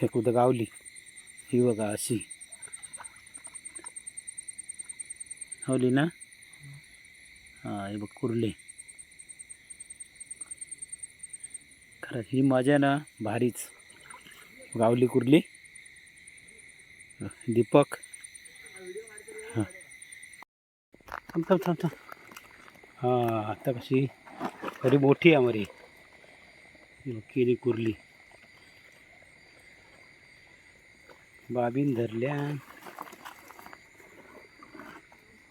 हे कुठं गावली? ही बघा अशी. हवली ना? हां हे बघ कुर्ली. खरं ही मजा ना भारीच. गावली कुर्ली. दीपक. हां. थांब थांब थांब थांब. हां आता कशी? खरी मोठी आहे मरी केली कुर्ली. बाबीन धरल्या.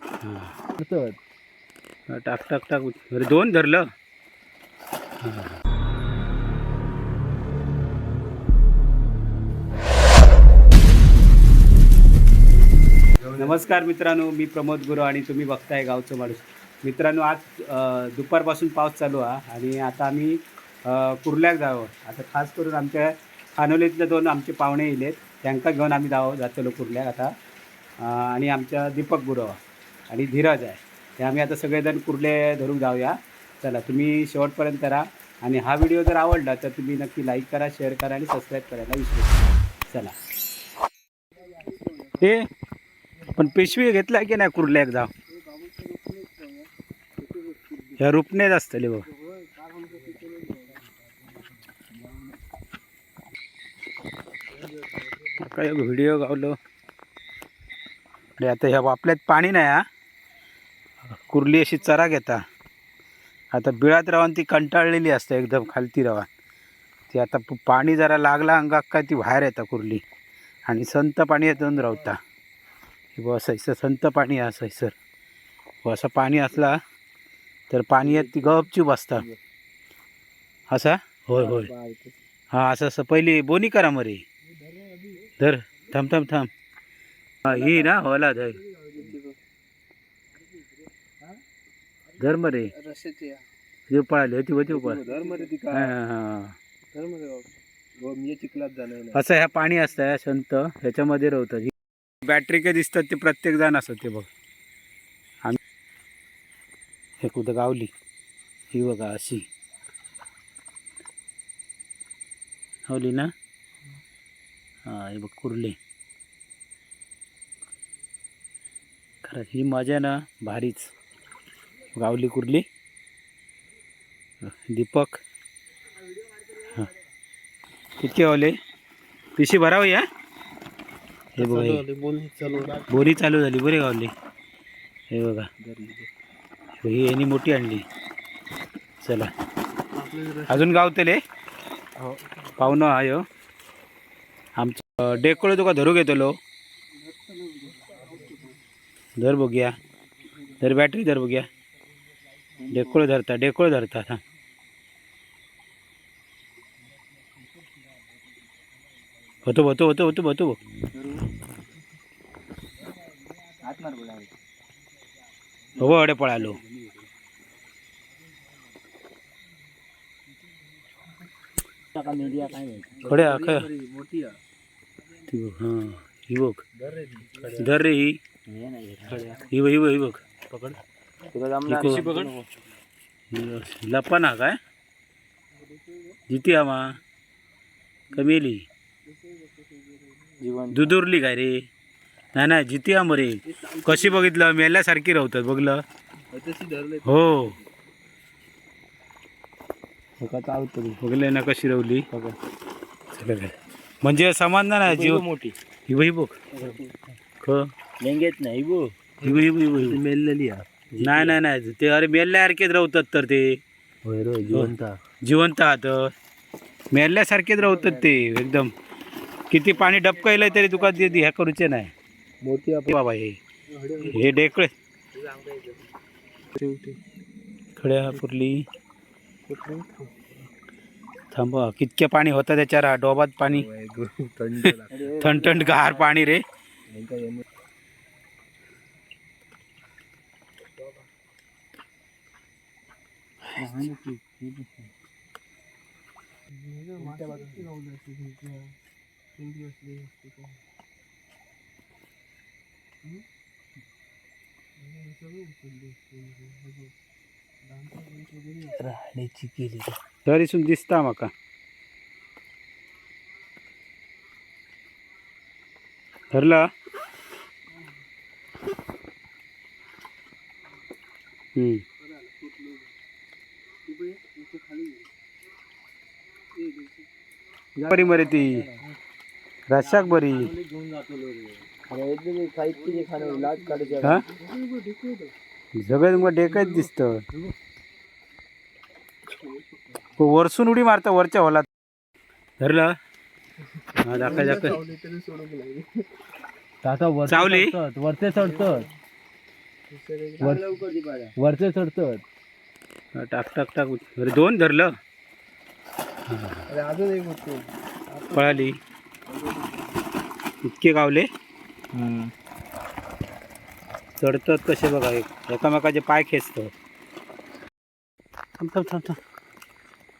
हां. टाक टाक टाक. अरे दोन धरलं. हां. नमस्कार मित्रांनो मी प्रमोद गुरु आणि तुम्ही बघताय गावचं माणूस. मित्रांनो आज दुपारपासून पाऊस चालू आहे आणि आता आम्ही कुर्ल्याक जावं. आता खास करून आमच्या खानोलीतले दोन आमचे पाहुणे येलेत त्यांका घेऊन आम्ही जावं जातलो कुर्ल्याक आता. आणि आमच्या दीपक गुरव आणि धीरज आहे. ते आम्ही आता सगळेजण कुर्ले धरून जाऊया. चला तुम्ही शेवटपर्यंत करा आणि हा व्हिडिओ जर आवडला तर तुम्ही नक्की लाईक करा शेअर करा आणि सबस्क्राईब करायला विसरू चला. हे पण पेशवी घेतला की नाही कुर्ल्याक जाव? ह्या रुपनेच असतले बघ. काय व्हिडिओ गावलो. अरे आता ह्या वापल्यात पाणी नाही हा. कुर्ली अशी चरा घेता. आता बिळात राहून ती कंटाळलेली असते एकदम खालती राहून. ती आता पाणी जरा लागला अंगात काय ती बाहेर येता कुर्ली. आणि संत पाणी येतून रावता. हे बुवा सैसर संत पाणी आहे सैसर. व असं पाणी असला तर पाणी येत ती गपचूप असता. असा? होय होय. हां असं असं. पहिली बोनी करा मरे. धर थांब थांब थांब. हा ही ना होला धर धर मरे. जीव पळाली होती होती पळ. असं ह्या पाणी असतं संत ह्याच्यामध्ये राहतात ही बॅटरी काय दिसतात ते प्रत्येक जण असत ते बघ. आम्ही हे कुठं गावली? ही बघा अशी. गावली ना? हां हे बघ कुर्ली. खरं ही मजा ना भारीच. गावली कुर्ली. दीपक. हां. कितके वाले पिशी भरावी या हे बघा हे. बोरी चालू झाली. बरे गावली. हे बघा. ही यांनी मोठी आणली. चला. अजून गावतले पाहुणं आहे हो. आमचं डेकोळ तुका धरू घेतलो धर बघूया. धर बॅटरी धर बघूया. डेकोळ धरता डेकोळ धरता हा होतो होतो होतो होतो होतो हो अडे पळालो. कडे आख ती बघ हां ही बघ. धर रे ही. ही बघ ही बघ ही बघ पकड. लपा ना काय? जिती आमा कमेली दुदुरली काय रे? नाही नाही जिती आम रे कशी बघितलं? मेल्यासारखी राहतात बघलं. हो. बघले ना कशी रावली चला काय. म्हणजे समाधान आहे जीव मोठी. ही ही ख. लेंगेत नाही बो. ही बघ, ही बघ, ही बघ, ही बघ. मेललेली नाही नाही नाही. ते अरे मेल्यासारखेच राहतात तर ते. जिवंत जिवंत आहात मेल्यासारखेच राहतात ते एकदम. किती पाणी डबकायलं तरी तुका ते ह्या करूचे नाही. मोठी बाबा हे. हे डेकळे खड्या पुरली थांबा कितके पाणी होतं त्याच्यावर? डोबात पाणी? थंड थंड गार पाणी रे. राहण्याची केली. तरी सुद्धा दिसता म्हाका ठरलं हम्म. बरी मरे ती. रशाक बरी घेऊन जातो साहित्य जे खाणं लाट काढायचं हा सगळं मग डेकच दिसतं वरसून उडी मारतं वरच्या होलात. धरलं? हा दाखवा दाखवा. चावली? वरचे चढतात. वर- वरचे चढतात. हा, टाक टाक टाक. अरे दोन धरलं? अजून एक पळाली. इतके गावले? चढतात कसे बघा एक एकामेकाचे पाय खेचतो थांब थांब थांब थांब.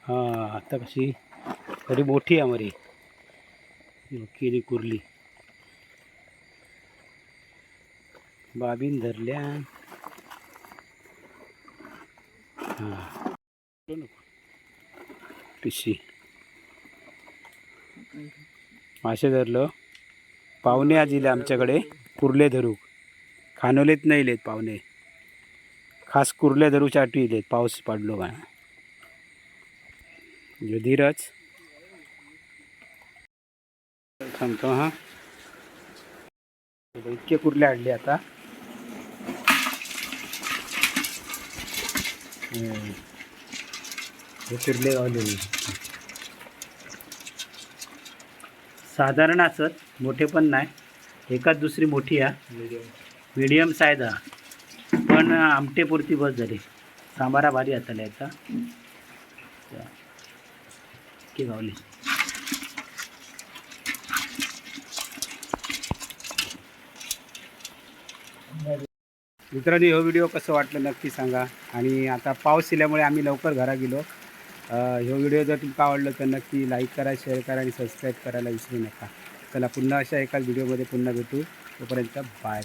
हां आता कशी तरी मोठी आहे मरी केली कुर्ली. बाबीन धरल्या. हां. पिशी. मासे धरलं. पाहुणे आज इले आमच्याकडे कुर्ले धरू. खानोलेत नाही लेत पाहुणे. खास कुर्ले धरूसाठी इलेत पाऊस पडलो का? जो थांबतो हां. इतके कुर्ले आणले आता. हे कुर्ले गावले साधारण असत मोठे पण नाही. एकाच दुसरी मोठी आहे मीडियम साईज हा. पण आमटेपुरती बस झाली. सांबारा भारी आता याचा की गावली. मित्रांनो हा व्हिडिओ कसं वाटलं नक्की सांगा. आणि आता पाऊस दिल्यामुळे आम्ही लवकर घरा गेलो. ह्यो व्हिडिओ जर तुमका आवडलं तर नक्की लाईक करा शेअर करा आणि सबस्क्राईब करायला विसरू नका. चला पुन्हा अशा एका व्हिडिओमध्ये पुन्हा भेटू. तोपर्यंत बाय